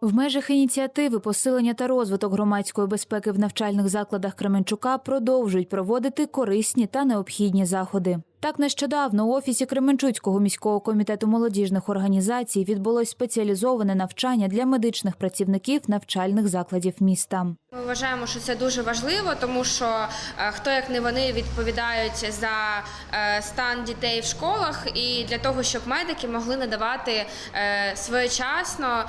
В межах ініціативи посилення та розвиток громадської безпеки в навчальних закладах Кременчука продовжують проводити корисні та необхідні заходи. Так нещодавно у офісі Кременчуцького міського комітету молодіжних організацій відбулось спеціалізоване навчання для медичних працівників навчальних закладів міста. Ми вважаємо, що це дуже важливо, тому що е, хто як не вони відповідають за е, стан дітей в школах, і для того, щоб медики могли надавати е, своєчасно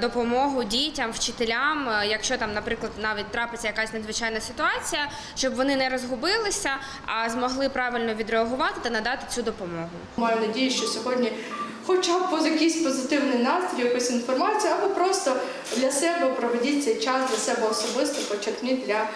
допомогу дітям, вчителям, якщо там, наприклад, навіть трапиться якась надзвичайна ситуація, щоб вони не розгубилися, а змогли правильно відреагувати та надати цю допомогу. Маю надію, що сьогодні, хоча б поз- якийсь позитивний настрій, якусь інформацію, або просто для себе проведіть цей час для себе особисто, почерпніть для,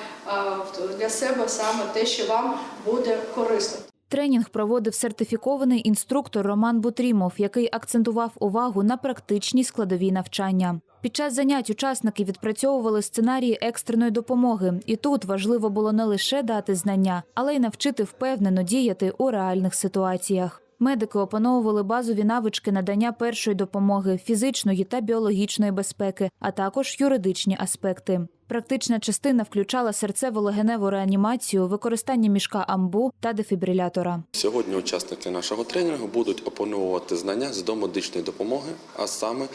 е, для себе саме те, що вам буде корисно. Тренінг проводив сертифікований інструктор Роман Бутрімов, який акцентував увагу на практичній складовій навчання. Під час занять учасники відпрацьовували сценарії екстреної допомоги, і тут важливо було не лише дати знання, але й навчити впевнено діяти у реальних ситуаціях. Медики опановували базові навички надання першої допомоги, фізичної та біологічної безпеки, а також юридичні аспекти. Практична частина включала серцево-легеневу реанімацію, використання мішка амбу та дефібрилятора. Сьогодні учасники нашого тренінгу будуть опановувати знання з домедичної допомоги, а саме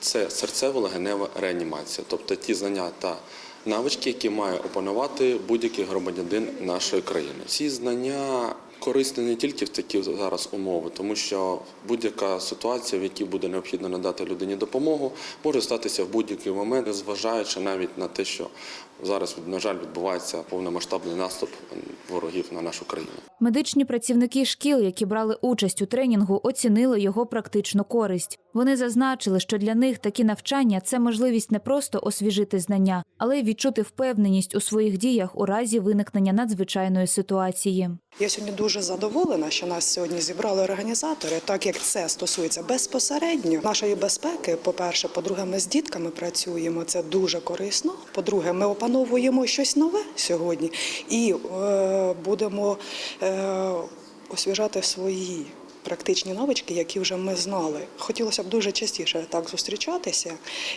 це серцево-легенева реанімація, тобто ті знання та навички, які має опанувати будь-який громадянин нашої країни. Ці знання корисні не тільки в такі зараз умови, тому що будь-яка ситуація, в якій буде необхідно надати людині допомогу, може статися в будь-який момент, незважаючи навіть на те, що зараз, на жаль, відбувається повномасштабний наступ ворогів на нашу країну. Медичні працівники шкіл, які брали участь у тренінгу, оцінили його практичну користь. Вони зазначили, що для них такі навчання це можливість не просто освіжити знання, але й відчути впевненість у своїх діях у разі виникнення надзвичайної ситуації. Я сьогодні дуже задоволена, що нас сьогодні зібрали організатори, так як це стосується безпосередньо нашої безпеки. По-перше, по-друге, ми з дітками працюємо. Це дуже корисно. По-друге, ми опановуємо щось нове сьогодні і е, будемо е, освіжати свої. Практичні навички, які вже ми знали. Хотілося б дуже частіше так зустрічатися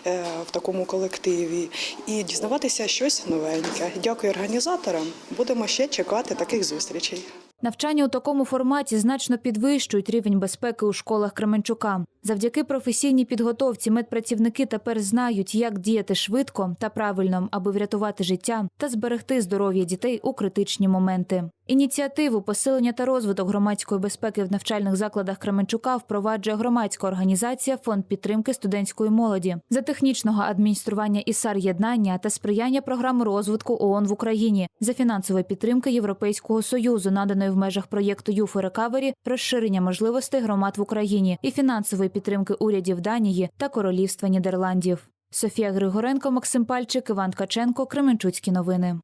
е, в такому колективі і дізнаватися щось новеньке. Дякую організаторам. Будемо ще чекати таких зустрічей. Навчання у такому форматі значно підвищують рівень безпеки у школах Кременчука. Завдяки професійній підготовці медпрацівники тепер знають, як діяти швидко та правильно, аби врятувати життя та зберегти здоров'я дітей у критичні моменти. Ініціативу посилення та розвиток громадської безпеки в навчальних закладах Кременчука впроваджує громадська організація Фонд підтримки студентської молоді за технічного адміністрування ІСАР єднання та сприяння програми розвитку ООН в Україні за фінансової підтримки Європейського союзу, наданої в межах проєкту ЮФОРЕКВЕРІ, розширення можливостей громад в Україні і фінансової підтримки урядів Данії та Королівства Нідерландів. Софія Григоренко, Максим Пальчик, Іван Ткаченко, Кременчуцькі новини.